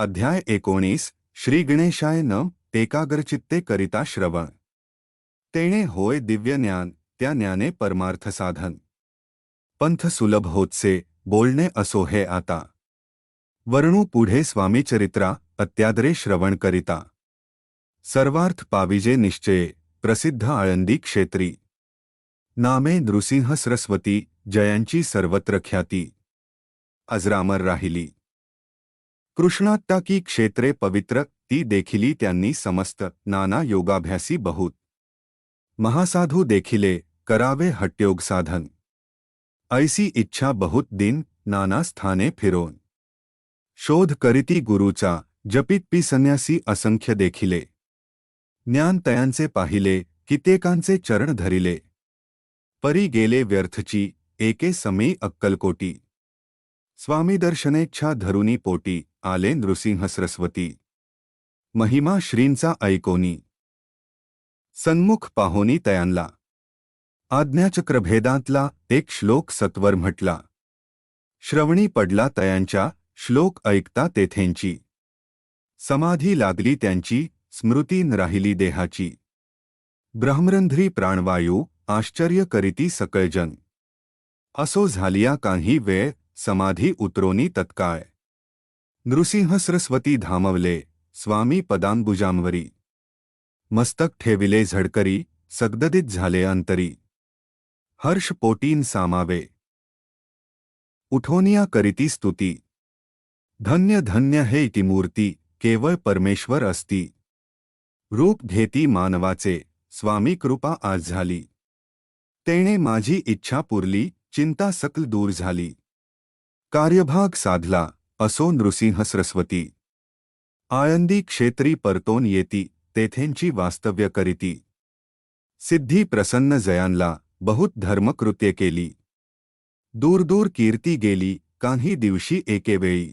अध्याय एकोणीस, श्री गणेशाय न एकाग्रचित्ते करिता श्रवण. तेणे होय दिव्य ज्ञान, त्या ज्ञाने परमार्थ साधन. पंथ सुलभ होतसे, बोलणे असो हे आता. वर्णू पुढे स्वामीचरित्रा अत्यादरे श्रवण करिता. सर्वार्थ पाविजे निश्चये, प्रसिद्ध आळंदी क्षेत्री. नामे नृसिंह सरस्वती, जयांची सर्वत्र ख्याती. अजरामर राहिली. कृष्णात्ताकी क्षेत्रे पवित्र, ती देखिली त्यांनी समस्त, नाना योगाभ्यासी बहुत. महासाधू देखिले, करावे हट्योग साधन. ऐसी इच्छा बहुत दिन, नाना स्थाने फिरोन. शोध करीती गुरुचा, जपित पी संन्यासी असंख्य देखिले. ज्ञान तयांचे पाहिले, कित्येकांचे चरण धरिले. परी गेले व्यर्थची, एके समी अक्कलकोटी. स्वामी दर्शनेच्छा धरुनी पोटी. आले नृसिंह सरस्वती. महिमा श्रींचा ऐकोनी. सन्मुख पाहोनी तयांला. आज्ञाचक्रभेदांतला एक श्लोक सत्वर म्हटला. श्रवणी पडला तयांच्या श्लोक ऐकता तेथेंची. समाधी लागली त्यांची स्मृतीन राहिली देहाची. ब्रह्मरंध्री प्राणवायू आश्चर्य करीती सकळजन. असो झालिया काही वेळ समाधी उतरोनी तत्काळ. नृसिंह सरस्वती धामवले स्वामी पदांबुजांवरी मस्तक ठेविले झडकरी सगददित झाले अंतरी हर्ष पोटीन सामावे उठोनिया करीती स्तुती धन्य धन्य हे ती मूर्ती केवळ परमेश्वर असती रूप घेती मानवाचे स्वामी कृपा आज झाली तेणे माझी इच्छा पुरली चिंता सकल दूर झाली कार्यभाग साधला असो नृसिंह सरस्वती. आळंदी क्षेत्री परतोन येती तेथेंची वास्तव्य करीती. सिद्धी प्रसन्न जयांला बहुत धर्मकृत्ये केली. दूर दूर कीर्ती गेली काही दिवशी एकेवेळी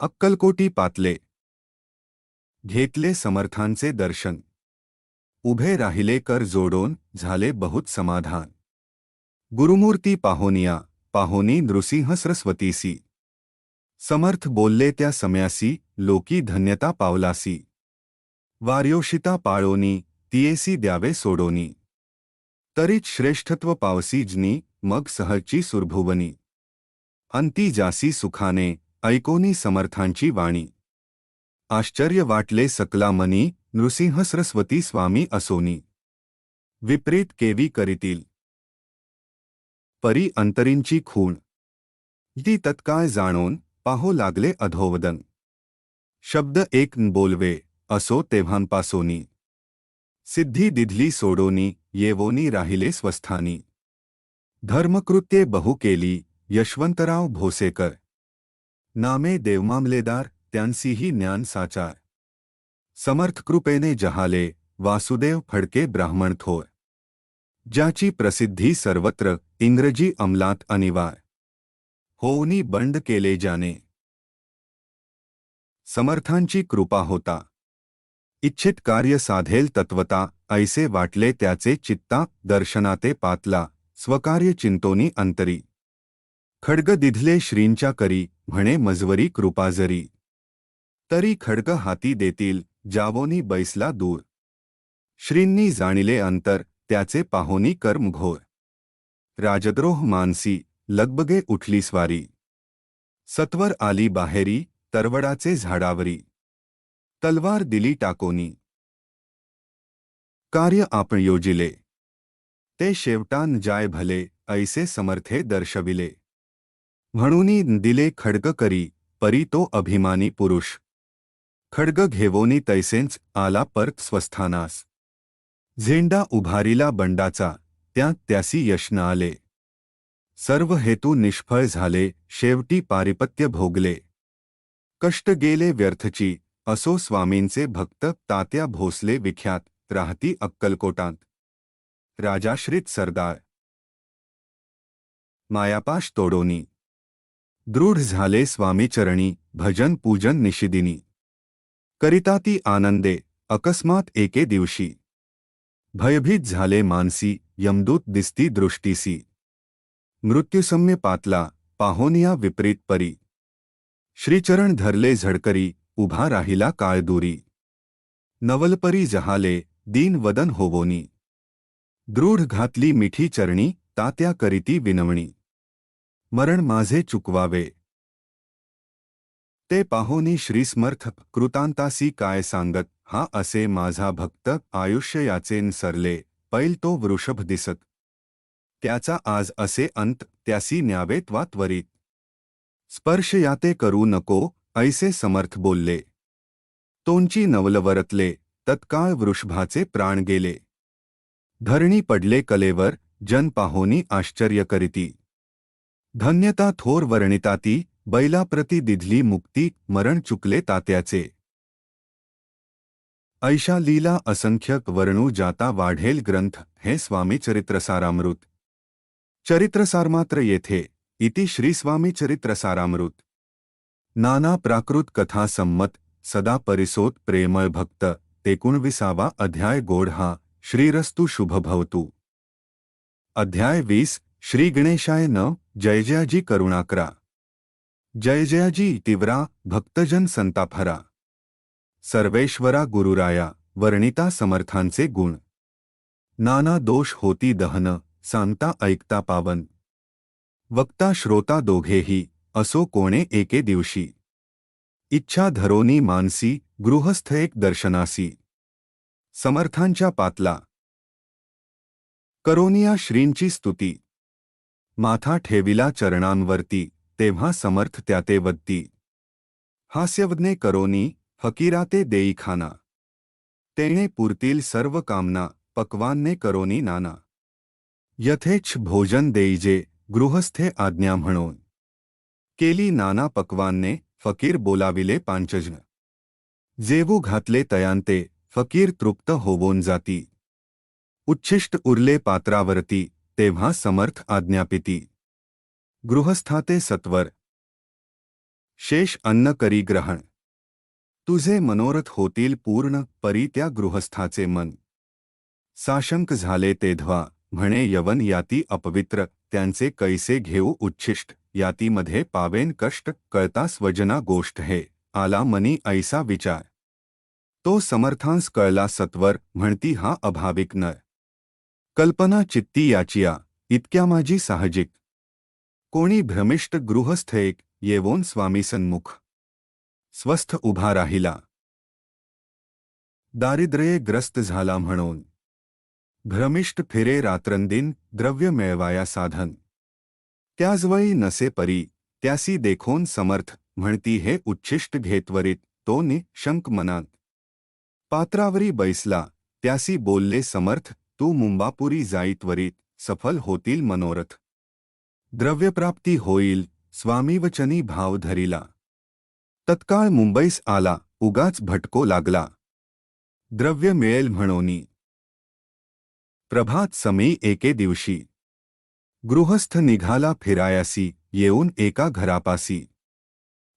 अक्कलकोटी पातले. घेतले समर्थांचे दर्शन. उभे राहिले कर जोडोन झाले बहुत समाधान. गुरुमूर्ती पाहोनिया पाहोनी नृसिंह सरस्वतीसी. समर्थ बोलले त्या सम्यासी लोकी धन्यता पावलासी. वार्योषिता पाळोनी तियेसी द्यावे सोडोनी. तरीच श्रेष्ठत्व पावसीजनी मग सहची सुरभुवनी. अंती जासी सुखाने ऐकोनी समर्थांची वाणी. आश्चर्य वाटले सकला मनी नृसिंह सरस्वती स्वामी असोनी. विपरीत केवी करीतील. परी अंतरींची खूण. ती तत्काळ जाणून पाहो लागले अधोवदन। शब्द एक बोलवे, असो तेव्हांपासोनी सिद्धी दिधली सोडोनी, येवोनी राहिले स्वस्थानी। धर्मकृत्ये बहु केली, यशवंतराव भोसेकर। नामे देवमामलेदार, त्यांसीही ज्ञान साचार। समर्थ कृपेने जहाले, वासुदेव फडके ब्राह्मण थोर। ज्याची प्रसिद्धी सर्वत्र, इंग्रजी अंमलात अनिवार। होऊनी बंड केले जाने समर्थांची कृपा होता. इच्छित कार्य साधेल तत्वता ऐसे वाटले त्याचे चित्ता दर्शनाते पातला स्वकार्य चिंतोनी अंतरी. खड्ग दिधले श्रींच्या करी म्हणे मजवरी कृपा जरी तरी खड्ग हाती देतील जावोनी बैसला दूर. श्रींनी जाणिले अंतर त्याचे पाहोनी कर्म घोर. राजद्रोह मानसी लगबगे उठली स्वारी. सत्वर आली बाहेरी तरवडाचे झाडावरी. तलवार दिली टाकोनी. कार्य आपण योजिले. ते शेवटान जाय भले ऐसे समर्थे दर्शविले. म्हणूनी दिले खड्ग करी परी तो अभिमानी पुरुष. खडग घेवोनी तैसेंच आला परत स्वस्थानास. झेंडा उभारिला बंडाचा त्यात त्यासी यश आले. सर्व हेतू निष्फळ झाले शेवटी पारिपत्य भोगले. कष्ट गेले व्यर्थची असो स्वामींचे भक्त तात्या भोसले विख्यात राहती अक्कलकोटांत. राजाश्रित सरदार. मायापाश तोडोनी. दृढ झाले स्वामीचरणी भजन पूजन निशिदिनी करिता ती आनंदे अकस्मात एके दिवशी. भयभीत झाले मानसी यमदूत दिसती दृष्टीसी. मृत्युसम्य पातला पाहोनिया विपरीत परी. श्रीचरण धरले झडकरी उभा राहिला काळदुरी. नवलपरी जहाले दीन वदन होवोनी. दृढ घातली मिठी चरणी तात्या करीती विनवणी. मरण माझे चुकवावे. ते पाहोनी श्रीस्मर्थ कृतांतासी काय सांगत हा असे माझा भक्त आयुष्य याचेन सरले पैल तो वृषभ दिसत. त्याचा आज असे अंत त्यासी न्यावे त्वा त्वरित. स्पर्श याते करू नको, ऐसे समर्थ बोलले. तोंची नवलवरतले तत्काळ वृषभाचे प्राण गेले. धरणी पडले कलेवर, जन पाहोनी आश्चर्य करीती. धन्यता थोर वर्णिताती, बैलाप्रती दिधली मुक्ती, मरण चुकले तात्याचे. ऐशा लीला असंख्यक वर्णू जाता वाढेल ग्रंथ, हे स्वामी चरित्रसारामृत चरित्रसारमात्र येथे इति श्री स्वामी चरित्रसारामृत। नाना प्राकृत कथा संमत सदा परिसोत प्रेमळ भक्त, एकोणविसावा अध्याय हा श्रीरस्तु शुभ भवतु अध्याय वीस, श्री गणेशाय न, जय जयाजी करुणाकरा। जय जयाजी तीव्रा भक्तजन संताफरा सर्वेश्वरा गुरुराया, वर्णिता समर्थांचे गुण। नाना दोष होती दहन सांगता ऐकता पावन. वक्ता श्रोता दोघेही असो कोणे एके दिवशी. इच्छा धरोनी मानसी, गृहस्थ एक दर्शनासी. समर्थांच्या पातला. करोनिया श्रींची स्तुती. माथा ठेविला चरणांवरती, तेव्हा समर्थ त्याते वत्ती हास्यवदने करोनी, फकीराते देई खाना तेणे पुरतील सर्व कामना, पक्वानने करोनी नाना. यथेच भोजन देईजे गृहस्थे आज्ञा म्हणो केली नाना पकवानने फकीर बोलाविले पांचजन. जेवू घातले तयांते, फकीर तृप्त होवोन जाती. उच्छिष्ट उरले पात्रावरती, तेव्हा समर्थ आज्ञापिती. गृहस्थाते सत्वर. शेष अन्न करी ग्रहण. तुझे मनोरथ होतील पूर्ण, परी त्या गृहस्थाचे मन. साशंक झाले तेध्वा म्हणे, यवन याती अपवित्र, त्यांचे कैसे घेऊ उच्छिष्ट, यातीमध्ये पावेन कष्ट, कळता स्वजना गोष्ट हे, आला मनी ऐसा विचार. तो समर्थांस कळला सत्वर, म्हणती, हा अभाविक न कल्पना चित्ती याचिया, इतक्या माझी साहजिक. कोणी भ्रमिष्ट गृहस्थ एक, येवोन स्वामी सन्मुख. स्वस्थ उभा राहिला. दारिद्र्ये ग्रस्त झाला म्हणून. भ्रमिष्ट फिरे रात्रंदिन द्रव्य मिळवाया साधन. त्याजवळी नसे परी त्यासी देखोन समर्थ म्हणती हे उच्छिष्ट घेतवरीत तो निशंक मनात. पात्रावरी बैसला त्यासी बोलले समर्थ तू मुंबापुरी जाईत्वरीत सफल होतील मनोरथ. द्रव्यप्राप्ती होईल स्वामीवचनी भाव धरिला. तत्काळ मुंबईस आला उगाच भटको लागला. द्रव्य मिळेल म्हणोनी प्रभात समी एके दिवशी. गृहस्थ निघाला फिरायासी येऊन एका घरापासी.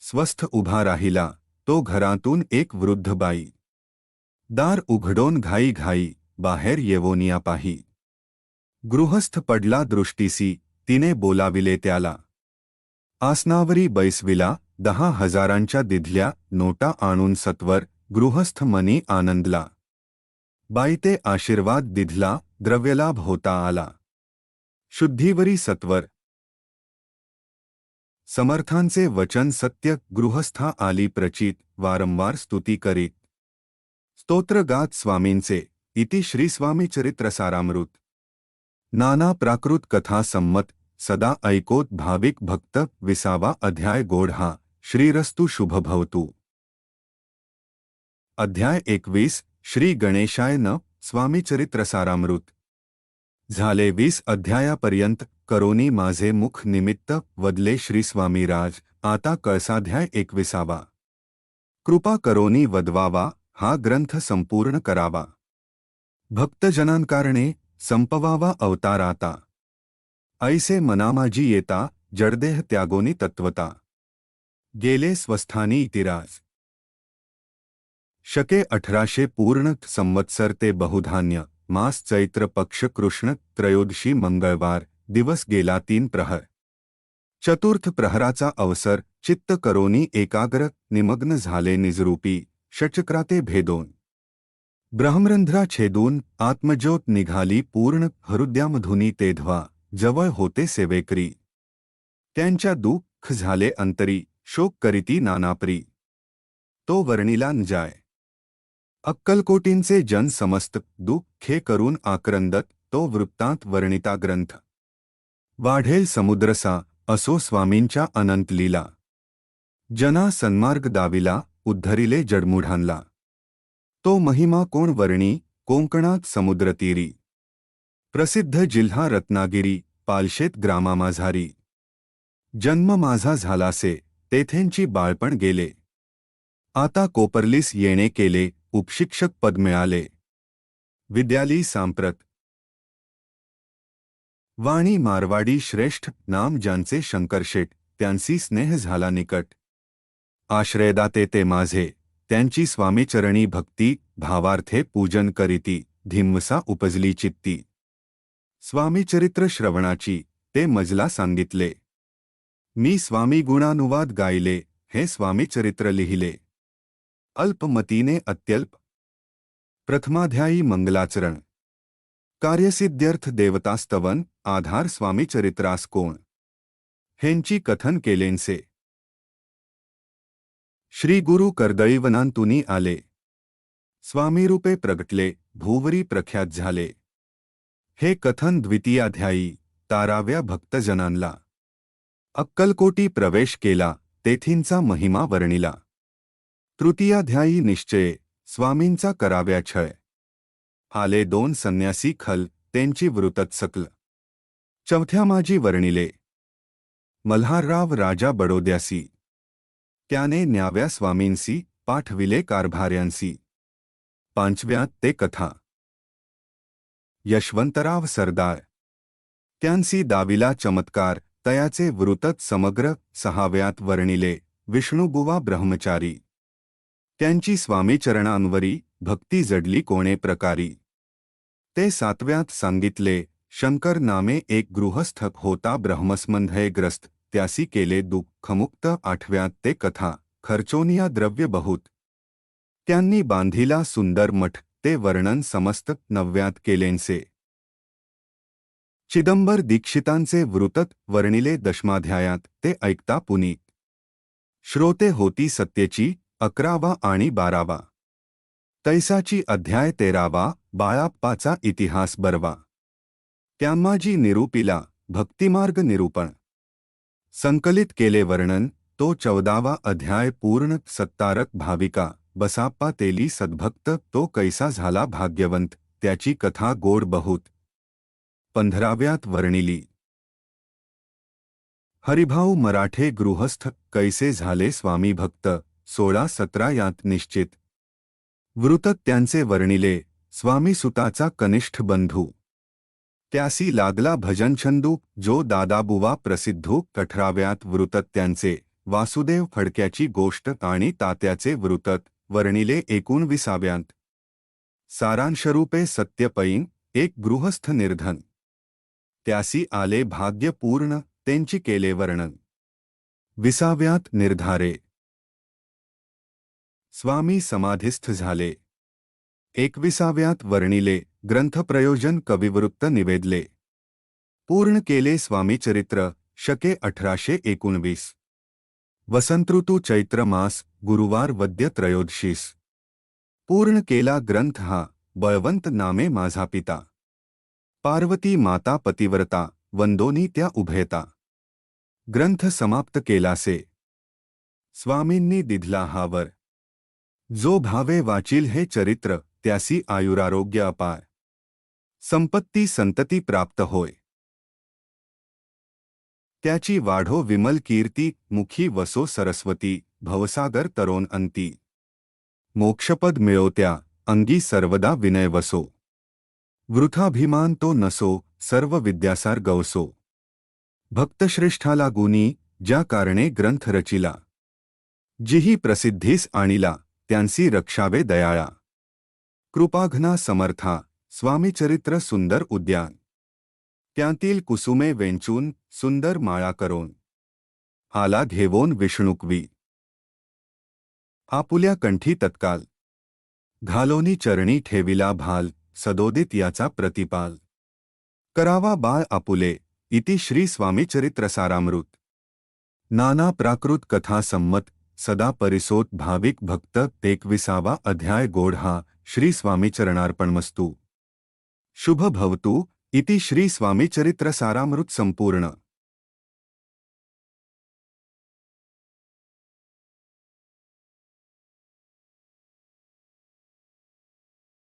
स्वस्थ उभा राहिला तो घरातून एक वृद्ध बाई. दार उघडोन घाई घाई बाहेर येवोनिया पाही. गृहस्थ पडला दृष्टीसी तिने बोलाविले त्याला. आसनावरी बैसविला दहा हजारांच्या दिधल्या नोटा आणून सत्वर गृहस्थ मनी आनंदला. बाईते आशीर्वाद दिधला द्रव्यलाभ होता आला। शुद्धीवरी सत्वर। समर्थांचे वचन सत्य गृहस्था आली प्रचित, वारंवार स्तुती करीत। स्तोत्रगात स्वामींचे, इति श्री स्वामी चरित्रसारामृत नाना प्राकृत कथा संमत सदा ऐकोत भाविक भक्त, विसावा अध्याय गोढा श्रीरस्तु शुभ भवतु अध्याय एकवीस, श्री गणेशाय न स्वामी चरित्रसारामृत झाले वीस अध्यायापर्यंत करोनी माझे मुख निमित्त वदले श्री स्वामीराज, आता कळसाध्याय एकविसावा. कृपा करोनी वदवावा, हा ग्रंथ संपूर्ण करावा. भक्तजनांकारणे संपवावा अवताराता. ऐसे मनामाजी येता, जडदेह त्यागोनी तत्वता. गेले स्वस्थानी इतिराज. शके अठराशे पूर्ण संवत्सर ते बहुधान्य. मास चैत्र पक्ष कृष्ण त्रयोदशी मंगळवार दिवस गेला तीन प्रहर. चतुर्थ प्रहराचा अवसर चित्त करोनी एकाग्र निमग्न झाले निजरूपी षटचक्राते भेदोन. ब्रह्मरंध्रा छेदून आत्मज्योत निघाली पूर्ण हृदयामधुनी तेधवा जवळ होते सेवेकरी. त्यांच्या दुःख झाले अंतरी शोक करीती नानापरी. तो वर्णिला न जाय अक्कलकोटींचे जन समस्त दुःखे करून आक्रंदत तो वृत्तांत वर्णिता ग्रंथ. वाढेल समुद्रसा असो स्वामींच्या अनंत लीला. जना सन्मार्ग दाविला उद्धरिले जडमुढांला. तो महिमा कोण वर्णी कोंकणात समुद्रतीरी प्रसिद्ध जिल्हा रत्नागिरी पालशेत ग्रामामाझारी जन्म माझा झालासे तेथेंची बाळपण गेले. आता कोपरलीस येणे केले उपशिक्षक पद मिळाले. विद्याली सांप्रत. वाणी मारवाडी श्रेष्ठ नाम ज्यांचे शंकरशेठ त्यांची स्नेह झाला निकट. आश्रयदाते ते माझे त्यांची स्वामीचरणी भक्ती भावार्थे पूजन करीती धिम्मसा उपजली चित्ती. स्वामीचरित्र श्रवणाची ते मजला सांगितले. मी स्वामी गुणानुवाद गायले हे स्वामीचरित्र लिहिले. अल्पमतीने अत्यल्प. प्रथमाध्यायी मंगलाचरण. कार्यसिद्ध्यर्थ देवतास्तवन आधार स्वामीचरित्रास कोण हेंची कथन केलेंसे. श्री गुरु कर्दळीवनांतुनी आले. स्वामीरूपे प्रगटले, भूवरी प्रख्यात झाले. हे कथन द्वितीयाध्यायी, ताराव्या भक्तजनांना अक्कलकोटी प्रवेश केला, तेथींचा महिमा वर्णिला. तृतीयाध्यायी निश्चय, स्वामींचा कराव्या छय आले दोन संन्यासी खल, त्यांची वृतत सकल. चौथ्या माझी वर्णिले. मल्हारराव राजा बडोद्यासी. त्याने न्याव्या स्वामींसी, पाठविले कारभार्यांसी पांचव्यात ते कथा. यशवंतराव सरदार. त्यांसी दाविला चमत्कार, तयाचे वृतत समग्र सहाव्यात वर्णिले, विष्णुबुवा ब्रह्मचारी. त्यांची स्वामीचरणांवरी भक्ती जडली कोणे प्रकारी. ते सातव्यात सांगितले शंकर नामे एक गृहस्थ होता ब्रह्मस्मंधयग्रस्त त्यासी केले दुःखमुक्त आठव्यात ते कथा खर्चोनिया द्रव्य बहुत. त्यांनी बांधिला सुंदर मठ ते वर्णन समस्त नवव्यात केलेंसे चिदंबर दीक्षितांचे वृतत वर्णिले दशमाध्यायात ते ऐकता पुनीत श्रोते होती सत्येची अकरावा आणि बारावा. तैसाची अध्याय तेरावा बाळाप्पाचा इतिहास बरवा. त्यांमाजी निरूपिला भक्तिमार्ग निरूपण. संकलित केले वर्णन तो चौदावा अध्याय पूर्ण सत्तारक भाविका बसाप्पा तेली सद्भक्त तो कैसा झाला भाग्यवंत त्याची कथा गोड बहुत. पंधराव्यात वर्णिली. हरिभाऊ मराठे गृहस्थ कैसे झाले स्वामी भक्त सोळा सतरा यात निश्चित. वृतत त्यांचे वर्णिले स्वामी सुताचा कनिष्ठ बंधू. त्यासी लागला भजनछंदू जो दादाबुवा प्रसिद्धू कठराव्यात वृतत त्यांचे वासुदेव फडक्याची गोष्ट आणि तात्याचे वृतत वर्णिले एकोणविसाव्यांत. सारांशरूपे सत्यपैन एक गृहस्थ निर्धन. त्यासी आले भाग्यपूर्ण त्यांची केले वर्णन. विसाव्यात निर्धारे. स्वामी समाधिस्थ झाले. एकविसाव्यात वर्णिले ग्रंथप्रयोजन कविवृत्त निवेदले. पूर्ण केले स्वामीचरित्र शके अठराशे एकोणवीस. वसंतऋतू चैत्र मास, गुरुवार वद्य त्रयोदशीस. पूर्ण केला ग्रंथ हा, बळवंत नामे माझा पिता. पार्वती माता पतिव्रता, वंदोनी त्या उभयता. ग्रंथ समाप्त केलासे. स्वामींनी दिधला हावर जो भावे वाचील हे चरित्र, त्यासी आयुरारोग्य अपार। संपत्ती संतती प्राप्त होय। त्याची वाढो विमल कीर्ती, मुखी वसो सरस्वती, भवसागर तरोन अंती। मोक्षपद मिळवत्या, अंगी सर्वदा विनय वसो। वृथाभिमान तो नसो, सर्व विद्यासार गवसो। भक्तश्रेष्ठाला गुणी, ज्या कारणे ग्रंथ रचिला। जिही प्रसिद्धीस आणिला। त्यांसी रक्षावे दयाळा. कृपाघना समर्था स्वामीचरित्र सुंदर उद्यान. त्यातील कुसुमे वेंचून सुंदर माळा करून. आला घेवोन विष्णुकवी. आपुल्या कंठी तत्काल. घालोनी चरणी ठेविला भाल सदोदित याचा प्रतिपाल. करावा बाळ आपुले इति श्री स्वामी चरित्रसारामृत नाना प्राकृत कथा संमत सदा परिसोत भाविक भक्त एकविसावा अध्याय गोढा श्री स्वामी चरणार्पणमस्तू। शुभ भवतु, इति श्री स्वामी चरित्रसारामृत संपूर्ण।